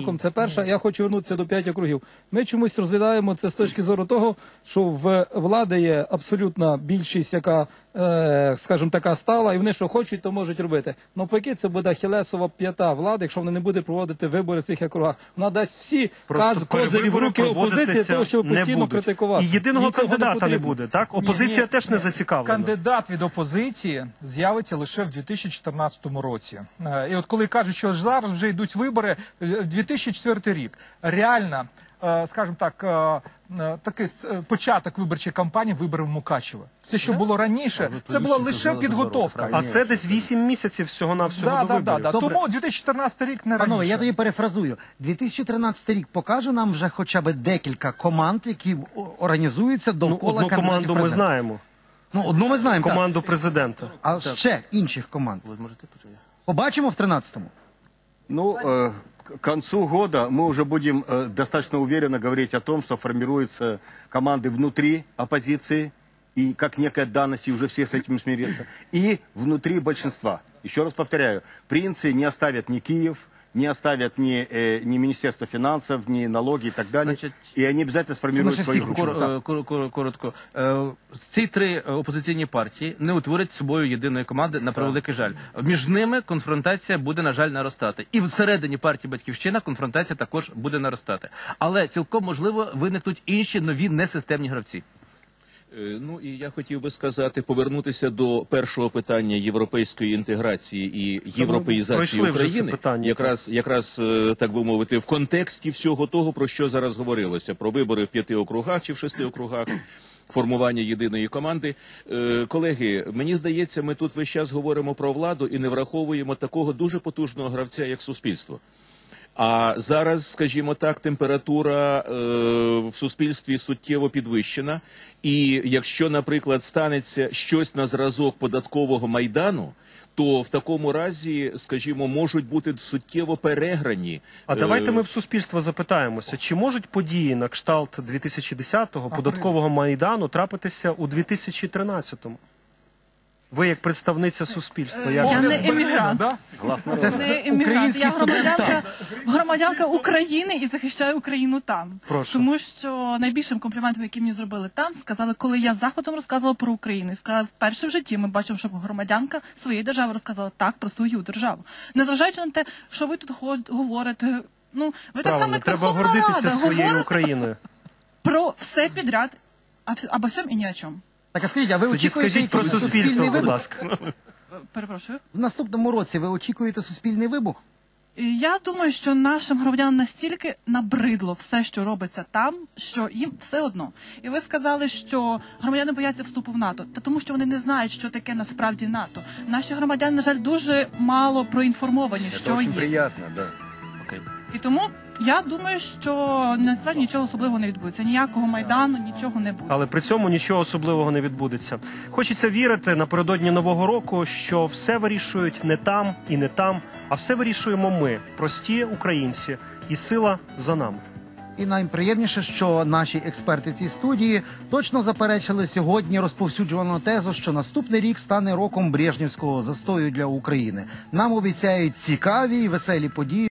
роком. Це перша. Я хочу вернутися до п'ять округів. Ми чомусь розглядаємо це з точки зору того, що в влади є абсолютна більшість, яка, е, скажімо, така стала, і вони що хочуть, то можуть робити. Навпаки, це буде хілесова п'ята влади, якщо вона не буде проводити вибори в цих округах. Вона дасть всі каз, козирі в руки опозиції, того, щоб постійно критикувати. І єдиного Їй кандидата не потрібно. буде, так? Опозиція Ні, теж не зацікавлена. Кандидат від опозиції з'явиться лише в 2014 році. Е, І от коли кажуть, що зараз вже йдуть вибори, е, 2004 рік. Реально, е, скажімо так, е, е, такий початок виборчої кампанії виборів Мукачева. Все, що було раніше, це була лише підготовка. А це десь 8 місяців всього на всього Да, до да, да, виборів. да. Добре. Тому 2014 рік не Панове, раніше. я тоді перефразую. 2013 рік покаже нам вже хоча б декілька команд, які організуються Ну, довкола одну кандидатів команду ми президента. знаємо. Ну, одну ми знаємо. так. Команду президента. А ще інших команд. Побачимо в 13-му. Ну, к концу года мы уже будем э, достаточно уверенно говорить о том, что формируются команды внутри оппозиции, и как некая данность, и уже все с этим смирятся, и внутри большинства. Еще раз повторяю, принцы не оставят ни Киев, не оставят ни, э, ни Министерство финансов, ни налоги и так далее, Значит, и они обязательно сформируют значит, свои всех группы. Кор- е, кор- кор- коротко. Е, Ці три опозиційні партії не утворять собою єдиної команди на превеликий жаль. Між ними конфронтація буде, на жаль, наростати. І всередині партії Батьківщина конфронтація також буде наростати. Але цілком можливо виникнуть інші нові несистемні гравці. Е, Ну і я хотів би сказати, повернутися до першого питання європейської інтеграції і європеїзації пройшли вже це України, питання, якраз якраз е, так би мовити, в контексті всього того, про що зараз говорилося: про вибори в п'яти округах чи в шести округах. Формування єдиної команди. Е, колеги, мені здається, ми тут весь час говоримо про владу і не враховуємо такого дуже потужного гравця, як суспільство. А зараз, скажімо так, температура е, в суспільстві суттєво підвищена. І якщо, наприклад, станеться щось на зразок податкового майдану, то в такому разі, скажімо, можуть бути суттєво переграні. А е, давайте ми в суспільство запитаємося, чи можуть події на кшталт 2010-го податкового майдану трапитися у 2013-му? Ви як представниця суспільства, як Я не емігрант. да? Це Не емігрант. Я громадянка, громадянка України і захищаю Україну там. Прошу. Тому що найбільшим компліментом, який мені зробили там, сказали, коли я заходом розказувала про Україну, і сказали, вперше в житті ми бачимо, що громадянка своєї держави розказала так про свою державу. Незважаючи на те, що ви тут го- говорите. Ну, ви так само правильно, як треба гордитися Рада, своєю Україною. про все підряд, а вс- або всьом і ні о чому. Так, а скажіть, а ви Тоді очікуєте скажіть про якийсь суспільство, суспільний будь вибух? ласка. Перепрошую. В наступному році ви очікуєте суспільний вибух? Я думаю, що нашим громадянам настільки набридло все, що робиться там, що їм все одно. І ви сказали, що громадяни бояться вступу в НАТО, та тому, що вони не знають, що таке насправді НАТО. Наші громадяни, на жаль, дуже мало проінформовані, що є. приятно, да. І тому я думаю, що насправді нічого особливого не відбудеться. Ніякого майдану, нічого не буде. Але при цьому нічого особливого не відбудеться. Хочеться вірити напередодні нового року, що все вирішують не там і не там, а все вирішуємо ми, прості українці, і сила за нами. І найприємніше, що наші експерти в цій студії точно заперечили сьогодні розповсюджувану тезу, що наступний рік стане роком Брежнівського застою для України. Нам обіцяють цікаві і веселі події.